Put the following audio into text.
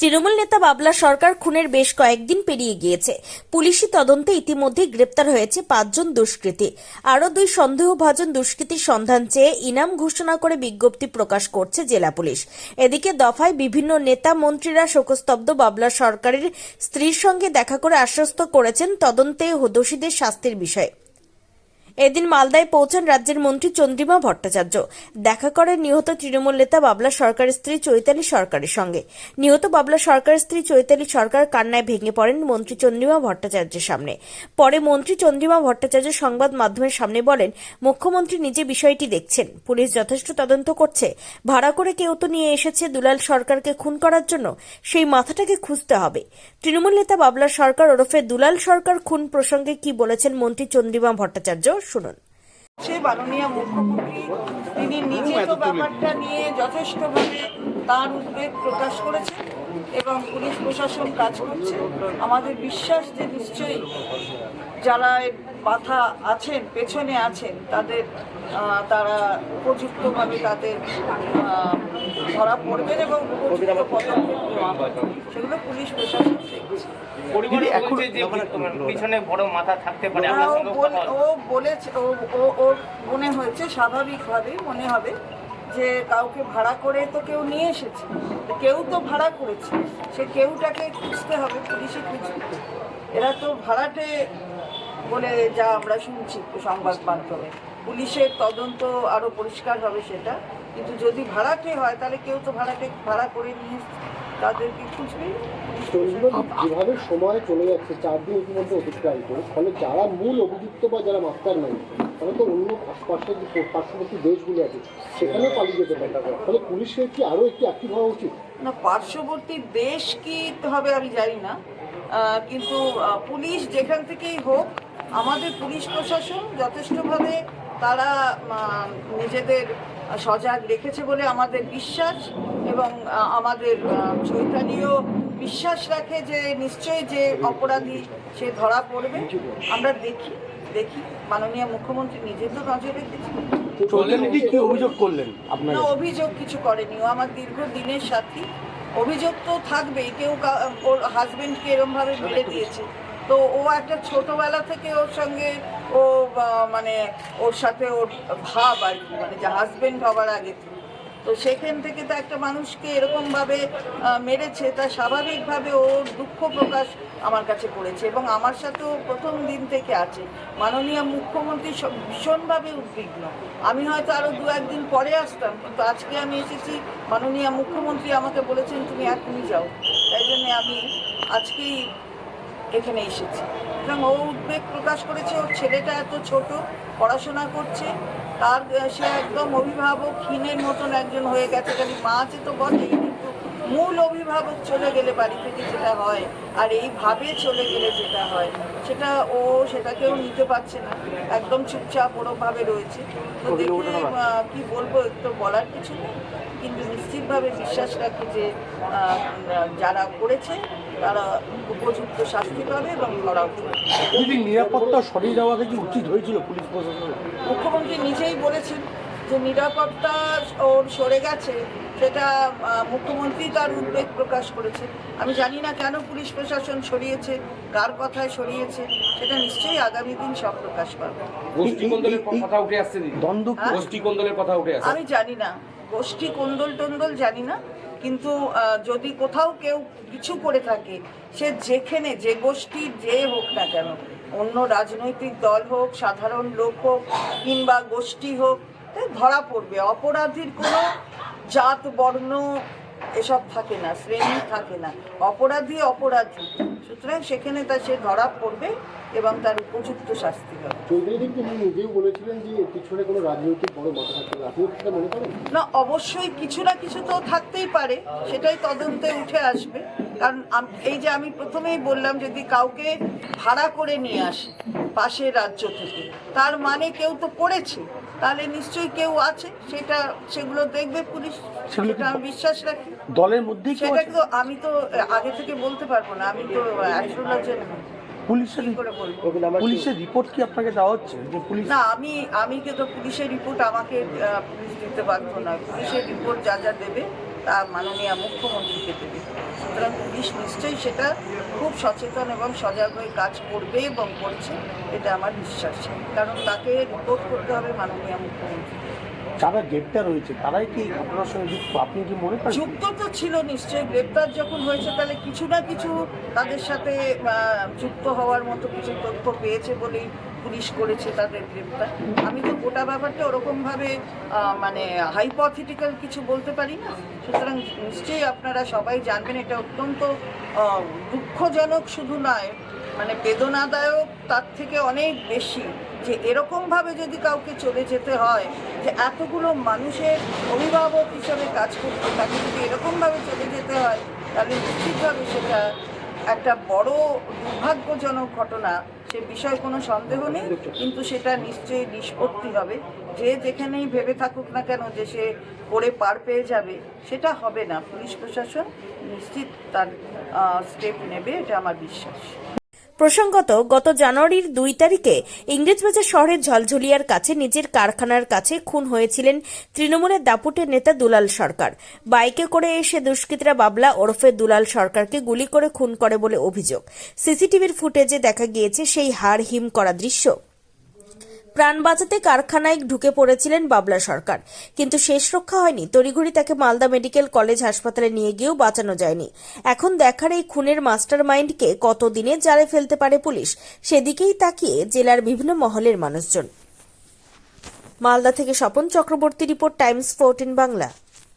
তৃণমূল নেতা বাবলা সরকার খুনের বেশ কয়েকদিন পেরিয়ে গিয়েছে। পুলিশি তদন্তে ইতিমধ্যে গ্রেপ্তার হয়েছে পাঁচজন দুষ্কৃতী। আরও দুই সন্দেহভাজন দুষ্কৃতীর সন্ধান চেয়ে ইনাম ঘোষণা করে বিজ্ঞপ্তি প্রকাশ করছে জেলা পুলিশ। এদিকে দফায় বিভিন্ন নেতা মন্ত্রীরা শোকস্তব্ধ বাবলা সরকারের স্ত্রীর সঙ্গে দেখা করে আশ্বস্ত করেছেন তদন্তে দোষীদের শাস্তির বিষয়ে। এদিন মালদায় পৌঁছান রাজ্যের মন্ত্রী চন্দ্রিমা ভট্টাচার্য। দেখা করেন নিহত তৃণমূল নেতা বাবলা সরকারের স্ত্রী চৈতালি সরকারের সঙ্গে। নিহত বাবলা সরকারের স্ত্রী চৈতালি সরকার কান্নায় ভেঙে পড়েন মন্ত্রী চন্দ্রিমা ভট্টাচার্যের সামনে। পরে মন্ত্রী চন্দ্রিমা ভট্টাচার্য সংবাদ মাধ্যমের সামনে বলেন, মুখ্যমন্ত্রী নিজে বিষয়টি দেখছেন। পুলিশ যথেষ্ট তদন্ত করছে। ভাড়া করে কেউ তো নিয়ে এসেছে দুলাল সরকারকে খুন করার জন্য। সেই মাথাটাকে খুঁজতে হবে। তৃণমূল নেতা বাবলা সরকার ওরফে দুলাল সরকার খুন প্রসঙ্গে কি বলেছেন মন্ত্রী চন্দ্রিমা ভট্টাচার্য? শুনুন। সেই মাননীয় মুখ্যমন্ত্রী তিনি নিজে তো ব্যাপারটা নিয়ে যথেষ্টভাবে তার উদ্বেগ প্রকাশ করেছে এবং পুলিশ প্রশাসন কাজ করছে। আমাদের বিশ্বাস যে নিশ্চয়ই যারা মাথা আছেন পেছনে আছেন তাদের আহ, তারা উপযুক্তভাবে তাদের আহ, ধরা পড়বেন এবং উপযুক্ত পদক্ষেপ নেওয়া সেগুলো পুলিশ প্রশাসন দেখছে। পরিবার এখন যে তোমার পিছনে বড় মাথা থাকতে পারে ও বলেছে ও ও- ওর মনে হয়েছে স্বাভাবিকভাবে মনে হবে যে কাউকে ভাড়া করে তো কেউ নিয়ে এসেছে কেউ তো ভাড়া করেছে সে কেউটাকে খুঁজতে হবে পুলিশে খুঁজবে এরা তো ভাড়াটে বলে যা আমরা শুনছি সংবাদ মাধ্যমে। পুলিশের তদন্ত আরও পরিষ্কার হবে সেটা কিন্তু যদি ভাড়াটে হয় তাহলে কেউ তো ভাড়াটে ভাড়া করে নিয়ে তাদেরকে খুঁজবে? যেভাবে সময় চলে যাচ্ছে চার দিন ইতিমধ্যে অতিক্রান্ত। ফলে যারা মূল অভিযুক্ত বা যারা মাস্টার নাই তারা তো অন্য যে পার্শ্ববর্তী দেশগুলো আছে সেখানেও পালিয়ে যেতে পারে। ফলে পুলিশের কি আরও একটু অ্যাক্টিভ হওয়া উচিত? না পার্শ্ববর্তী দেশ কি হবে আমি জানি না। কিন্তু পুলিশ যেখান থেকেই হোক আমাদের পুলিশ প্রশাসন যথেষ্টভাবে তারা নিজেদের সজাগ রেখেছে বলে আমাদের বিশ্বাস এবং আমাদের আহ, চৈতালিও বিশ্বাস রাখে যে নিশ্চয়ই যে অপরাধী সে ধরা পড়বে। আমরা দেখি। দেখি। মাননীয় মুখ্যমন্ত্রী নিজে তো নজর রেখেছে কি অভিযোগ করলেন আপনার না অভিযোগ কিছু করেনি। ও আমার দীর্ঘ দিনের সাথী। অভিযোগ তো থাকবেই কেউ ওর হাজবেন্ডকে এরমভাবে মেরে দিয়েছে। তো ও একটা ছোটবেলা থেকে ওর সঙ্গে ও মানে ওর সাথে ওর ভাব আর কি মানে যে হাজবেন্ড হবার আগে। থেকে। তো সেখান থেকে তো একটা মানুষকে এরকমভাবে মেরেছে, তা স্বাভাবিকভাবে ওর দুঃখ প্রকাশ আমার কাছে করেছে এবং আমার সাথেও প্রথম দিন থেকে আছে। মাননীয় মুখ্যমন্ত্রী ভীষণভাবে উদ্বিগ্ন। আমি হয়তো আরও দু একদিন পরে আসতাম, কিন্তু আজকে আমি এসেছি, মাননীয় মুখ্যমন্ত্রী আমাকে বলেছেন, তুমি এখনই যাও। তাই জন্যে আমি আজকেই এখানে এসেছি। এবং ও উদ্বেগ প্রকাশ করেছে, ওর ছেলেটা এত ছোট, পড়াশোনা করছে তার সে একদম অভিভাবকহীনের মতন একজন হয়ে গেছে খালি মা আছে তো বটেই কিন্তু মূল অভিভাবক চলে গেলে বাড়ি থেকে যেটা হয় আর এইভাবে চলে গেলে যেটা হয় সেটা ও সেটাকেও নিতে পারছে না। একদম চুপচাপ ওরমভাবে রয়েছে। তো দেখে কি বলব একটু বলার কিছু নেই কিন্তু নিশ্চিতভাবে বিশ্বাস রাখি যে যারা করেছে তারা উপযুক্ত শাস্তি পাবে এবং ধরা উঠবে নিরাপত্তা সরিয়ে দেওয়াকে কি উচিত হয়েছিল পুলিশ প্রশাসন মুখ্যমন্ত্রী নিজেই বলেছেন যে নিরাপত্তা ওর সরে গেছে সেটা মুখ্যমন্ত্রী তার উদ্বেগ প্রকাশ করেছে আমি জানি না কেন পুলিশ প্রশাসন সরিয়েছে কার কথায় সরিয়েছে সেটা নিশ্চয়ই আগামী দিন সব প্রকাশ পাবে। কথা উঠে আসছে দ্বন্দ্ব হ্যাঁ? গোষ্ঠী কোন্দলের কথা উঠে আমি জানি না। গোষ্ঠী কোন্দল টন্দল জানি না। কিন্তু যদি কোথাও কেউ কিছু করে থাকে, সে যেখানে যে গোষ্ঠী যে হোক না কেন, অন্য রাজনৈতিক দল হোক, সাধারণ লোক হোক, কিংবা গোষ্ঠী হোক ধরা পড়বে। অপরাধীর কোনো জাত, বর্ণ এসব থাকে না শ্রেণি থাকে না। অপরাধী অপরাধী সুতরাং সেখানে তা সে ধরা পড়বে এবং তার উপযুক্ত শাস্তি হবে। নিজেও বলেছিলেন যে পিছনে কোনো রাজনৈতিক বড় মাথা থাকতে পারে মনে করেন? না অবশ্যই কিছু না কিছু তো থাকতেই পারে সেটাই তদন্তে উঠে আসবে। কারণ এই যে আমি প্রথমেই বললাম যদি কাউকে ভাড়া করে নিয়ে আসে পাশের রাজ্য থেকে তার মানে কেউ তো করেছে। তাহলে নিশ্চয়ই কেউ আছে সেটা সেগুলো দেখবে পুলিশ সেটা আমি বিশ্বাস রাখি। দলের মধ্যেই কেউ সেটা তো আমি তো আগে থেকে বলতে পারব না আমি তো অ্যাস্ট্রোলজার পুলিশের পুলিশের রিপোর্ট কি আপনাকে দেওয়া হচ্ছে? যে পুলিশ না আমি আমি কিন্তু পুলিশের রিপোর্ট আমাকে পুলিশ দিতে বাধ্য নয়। পুলিশের রিপোর্ট যা যা দেবে তা মাননীয় মুখ্যমন্ত্রীকে দেবে। সুতরাং পুলিশ নিশ্চয়ই সেটা খুব সচেতন এবং সজাগ হয়ে কাজ করবে এবং করছে এটা আমার বিশ্বাস। কারণ তাকে রিপোর্ট করতে হবে মাননীয় মুখ্যমন্ত্রী। যারা গ্রেপ্তার হয়েছে? তারাই কি ঘটনার সঙ্গে যুক্ত? আপনি কি মনে করেন? যুক্ত তো ছিল নিশ্চয়ই। গ্রেপ্তার যখন হয়েছে তাহলে কিছু না কিছু তাদের সাথে যুক্ত হওয়ার মতো কিছু তথ্য পেয়েছে বলেই পুলিশ করেছে তাদের গ্রেপ্তার। আমি তো গোটা ব্যাপারটা ওরকমভাবে মানে হাইপথেটিক্যাল কিছু বলতে পারি না। সুতরাং নিশ্চয়ই আপনারা সবাই জানবেন, এটা অত্যন্ত দুঃখজনক শুধু নয় মানে বেদনাদায়ক তার থেকে অনেক বেশি যে এরকমভাবে যদি কাউকে চলে যেতে হয়, যে এতগুলো মানুষের অভিভাবক হিসাবে কাজ করতে তাকে যদি এরকমভাবে চলে যেতে হয়, তাহলে নিশ্চিতভাবে সেটা একটা বড় দুর্ভাগ্যজনক ঘটনা সে বিষয়ে কোনো সন্দেহ নেই, কিন্তু সেটা নিশ্চয়ই নিষ্পত্তি হবে। যে যেখানেই ভেবে থাকুক না কেন যে সে করে পার পেয়ে যাবে, সেটা হবে না। পুলিশ প্রশাসন নিশ্চিত তার স্টেপ নেবে, এটা আমার বিশ্বাস। প্রসঙ্গত, গত জানুয়ারির দুই তারিখে ইংরেজবাজার শহরের ঝলঝলিয়ার কাছে নিজের কারখানার কাছে খুন হয়েছিলেন তৃণমূলের দাপুটের নেতা দুলাল সরকার। বাইকে করে এসে দুষ্কৃতরা বাবলা ওরফে দুলাল সরকারকে গুলি করে খুন করে বলে অভিযোগ। সিসিটিভির ফুটেজে দেখা গিয়েছে সেই হাড় হিম করা দৃশ্য। প্রাণ বাঁচাতে কারখানায় ঢুকে পড়েছিলেন বাবলা সরকার। কিন্তু শেষ রক্ষা হয়নি। তড়িঘড়ি তাকে মালদা মেডিকেল কলেজ হাসপাতালে নিয়ে গিয়েও বাঁচানো যায়নি। এখন দেখার এই খুনের মাস্টার মাইন্ডকে কতদিনে জালে ফেলতে পারে পুলিশ, সেদিকেই তাকিয়ে জেলার বিভিন্ন মহলের মানুষজন। মালদা থেকে Swapan Chakraborty report, times fourteen Bangla.